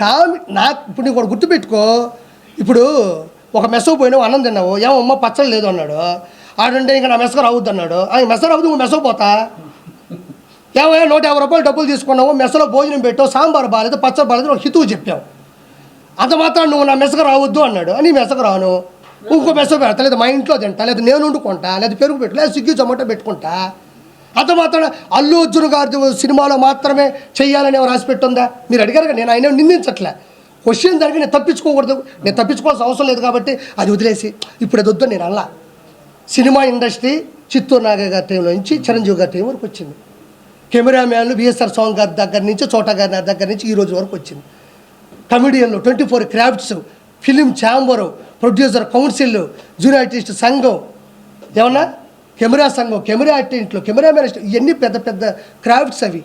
కామి నా ఇప్పుడు నీకు ఒకటి గుర్తుపెట్టుకో. ఇప్పుడు ఒక మెసకు పోయినావు అన్నం తిన్నావు. ఏమమ్మ పచ్చడి లేదు అన్నాడు. ఆడంటే ఇంకా నా మెసకు రావద్దు అన్నాడు. ఆ మెస రావద్దు నువ్వు మెసకు పోతా. ఏమయ్యా నూట యాభై రూపాయలు డబ్బులు తీసుకున్నావు మెసలో భోజనం పెట్టావు సాంబార్ బాగాలేదు పచ్చడి బాగాలేదు ఒక హితువు చెప్పావు. అంత మాత్రం నువ్వు నా మెసకు రావద్దు అన్నాడు. అని మెసకు రాను. ఇంకో మెస పెడతా. లేదు మా ఇంట్లో తింటా. లేదు నేను వండుకుంటా. లేదు పెరుగు పెట్టు. లేదా స్విగ్గీ జొమాటో పెట్టుకుంటా. అంత మాత్రం అల్లు అర్జున్ గారి సినిమాలో మాత్రమే చేయాలని ఎవరు రాసి పెట్టుందా? మీరు అడిగారు కదా, నేను ఆయన నిందించట్లే. క్వశ్చన్ దానికి నేను తప్పించుకోకూడదు నేను తప్పించుకోవాల్సిన అవసరం లేదు కాబట్టి అది వదిలేసి ఇప్పుడు అది వద్దు నేను అలా సినిమా ఇండస్ట్రీ చిత్తూరు నాగ గారి టైంలో నుంచి చిరంజీవి గారి టైం వరకు వచ్చింది. కెమెరామ్యాన్లు విఎస్ఆర్ సాంగ్ గారి దగ్గర నుంచి చోటా గారి దగ్గర నుంచి ఈ రోజు వరకు వచ్చింది. కమెడియన్లు twenty four crafts film chamber producer council junior artist సంఘం ఏమన్నా? కెమెరా సంఘం కెమెరా అటెంట్లు కెమెరా మ్యాన్ ఇవన్నీ పెద్ద పెద్ద క్రాఫ్ట్స్ అవి.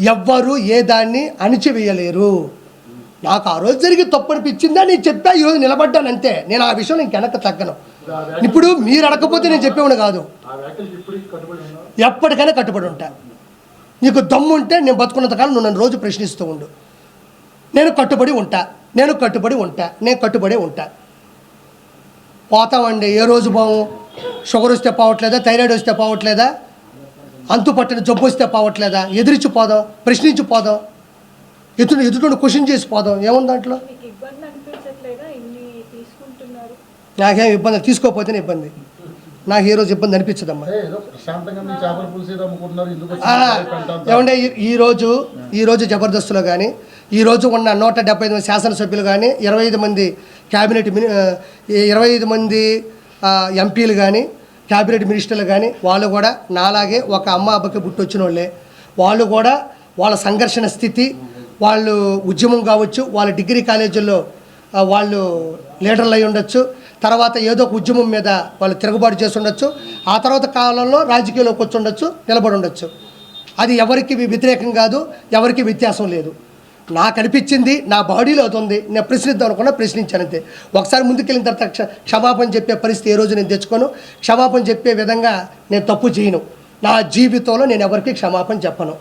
ఎవ్వరు ఏ దాన్ని అణిచివేయలేరు. నాకు ఆ రోజు జరిగి తప్పు అనిపించిందా నేను చెప్పా ఈరోజు నిలబడ్డాను అంతే. నేను ఆ విషయం వెనక తగ్గను. ఇప్పుడు మీరు అడగకపోతే నేను చెప్పేవాడు కాదు. ఎప్పటికైనా కట్టుబడి ఉంటా. నీకు దమ్ము ఉంటే నేను బతుకున్నంత కాలం నువ్వు నన్ను రోజు ప్రశ్నిస్తూ ఉండు. నేను కట్టుబడి ఉంటా. నేను కట్టుబడి ఉంటా. నేను కట్టుబడి ఉంటా. పోతామండి ఏ రోజు బాగు షుగర్ వస్తే పోవట్లేదా థైరాయిడ్ వస్తే పోవట్లేదా అంతు పట్టిన జబ్బు వస్తే పోవట్లేదా ఎదిరించి పోదాం ప్రశ్నించి పోదాం ఎదుటి ఎదుటి క్వశ్చన్ చేసి పోదాం ఏముంది దాంట్లో? మీకు ఇబ్బంది అనిపించట్లేదా? ఇన్ని తీసుకుంటున్నారు. నాకేం ఇబ్బంది తీసుకోకపోతేనే ఇబ్బంది. నాకు ఏ రోజు ఇబ్బంది అనిపించదమ్మా? ఏమంటే ఈ- ఈరోజు ఈరోజు జబర్దస్త్లో కానీ ఈరోజు ఉన్న నూట డెబ్బై ఐదు మంది శాసనసభ్యులు కానీ ఇరవై ఐదు మంది క్యాబినెట్ ఈ ఇరవై ఐదు మంది ఎంపీలు కానీ క్యాబినెట్ మినిస్టర్లు కానీ వాళ్ళు కూడా నాలాగే ఒక అమ్మ అబ్బకి పుట్టొచ్చిన వాళ్ళే వాళ్ళు కూడా వాళ్ళ సంఘర్షణ స్థితి వాళ్ళు ఉద్యమం కావచ్చు వాళ్ళ డిగ్రీ కాలేజీల్లో వాళ్ళు లీడర్లు అయి ఉండొచ్చు. తర్వాత ఏదో ఒక ఉద్యమం మీద వాళ్ళు తిరుగుబాటు చేసి ఉండొచ్చు. ఆ తర్వాత కాలంలో రాజకీయాల్లోకి వచ్చి ఉండొచ్చు నిలబడి ఉండొచ్చు. అది ఎవరికి వ్యతిరేకం కాదు ఎవరికి వ్యత్యాసం లేదు. నాకు అనిపించింది నా బాడీలో అది ఉంది నేను ప్రశ్నిద్దాం అనుకున్నా ప్రశ్నించాను అంతే. ఒకసారి ముందుకెళ్ళిన తర్వాత క్ష- క్షమాపణ చెప్పే పరిస్థితి ఏ రోజు నేను తెచ్చుకోను. క్షమాపణ చెప్పే విధంగా నేను తప్పు చేయను. నా జీవితంలో నేను ఎవరికి క్షమాపణ చెప్పను.